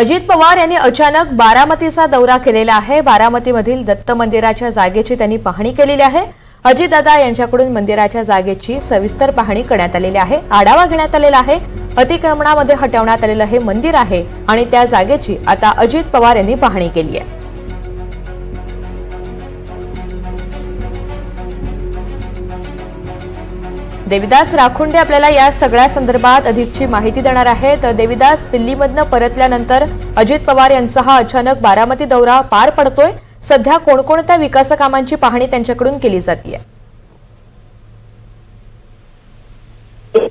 अजित पवार यांनी अचानक बारामतीचा दौरा केलेला आहे. बारामतीमधील दत्त मंदिराच्या जागेची त्यांनी पाहणी केलेली आहे. अजितदादा यांच्याकडून मंदिराच्या जागेची सविस्तर पाहणी करण्यात आलेली आहे. आढावा घेण्यात आलेला आहे. अतिक्रमणामध्ये हटवण्यात आलेलं हे मंदिर आहे आणि त्या जागेची आता अजित पवार यांनी पाहणी केली आहे. देविदास राखुंडे आपल्याला या सगळ्या संदर्भात अधिकची माहिती देणार आहेत. देविदास दिल्लीमधनं परतल्यानंतर अजित पवार यांचा हा अचानक बारामती दौरा पार पडतोय. सध्या कोणकोणत्या विकास कामांची पाहणी त्यांच्याकडून केली जाते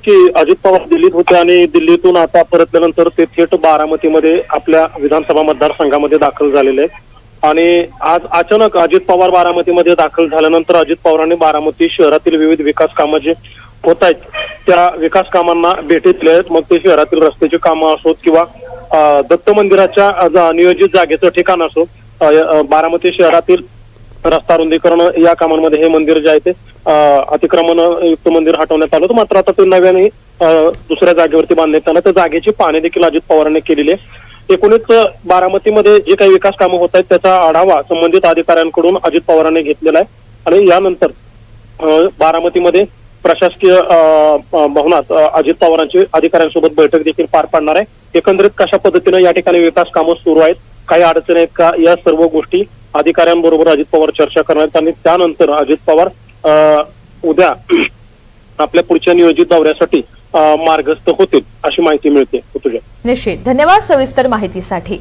की अजित पवार दिल्लीत होते आणि दिल्लीतून आता परतल्यानंतर ते थेट बारामतीमध्ये आपल्या विधानसभा मतदारसंघामध्ये दाखल झालेले आहेत. आणि आज अचानक अजित पवार बारामतीमध्ये दाखल झाल्यानंतर अजित पवारांनी बारामती शहरातील विविध विकास कामं होत आहेत त्या विकास कामांना भेटी दिल्या आहेत. मग ते शहरातील रस्त्याची कामं असोत किंवा दत्त मंदिराच्या नियोजित जागेचं ठिकाण असो बारामती शहरातील रस्ता रुंदीकरण या कामांमध्ये हे मंदिर जे आहे ते अतिक्रमण युक्त मंदिर हटवण्यात आलं होतं. मात्र आता ते नव्याने दुसऱ्या जागेवरती बांधण्यात आलं. त्या जागेची पाहणी देखील अजित पवारांनी केलेली आहे. एकूणच बारामतीमध्ये जे काही विकास कामं होत आहेत त्याचा आढावा संबंधित अधिकाऱ्यांकडून अजित पवारांनी घेतलेला आहे. आणि यानंतर बारामतीमध्ये प्रशासकीय भवनात अजित पवारांची अधिकाऱ्यांसोबत बैठक देखील पार पाडणार आहे. एकंदरीत कशा पद्धतीनं या ठिकाणी विकास कामं सुरू आहेत काही अडचणी आहेत का या सर्व गोष्टी अधिकाऱ्यांबरोबर अजित पवार चर्चा करणार आहेत. आणि त्यानंतर अजित पवार उद्या आपल्या पुढच्या नियोजित दौऱ्यासाठी मार्गस्थ होतील अशी माहिती मिळते. निश्चित. धन्यवाद सविस्तर माहितीसाठी.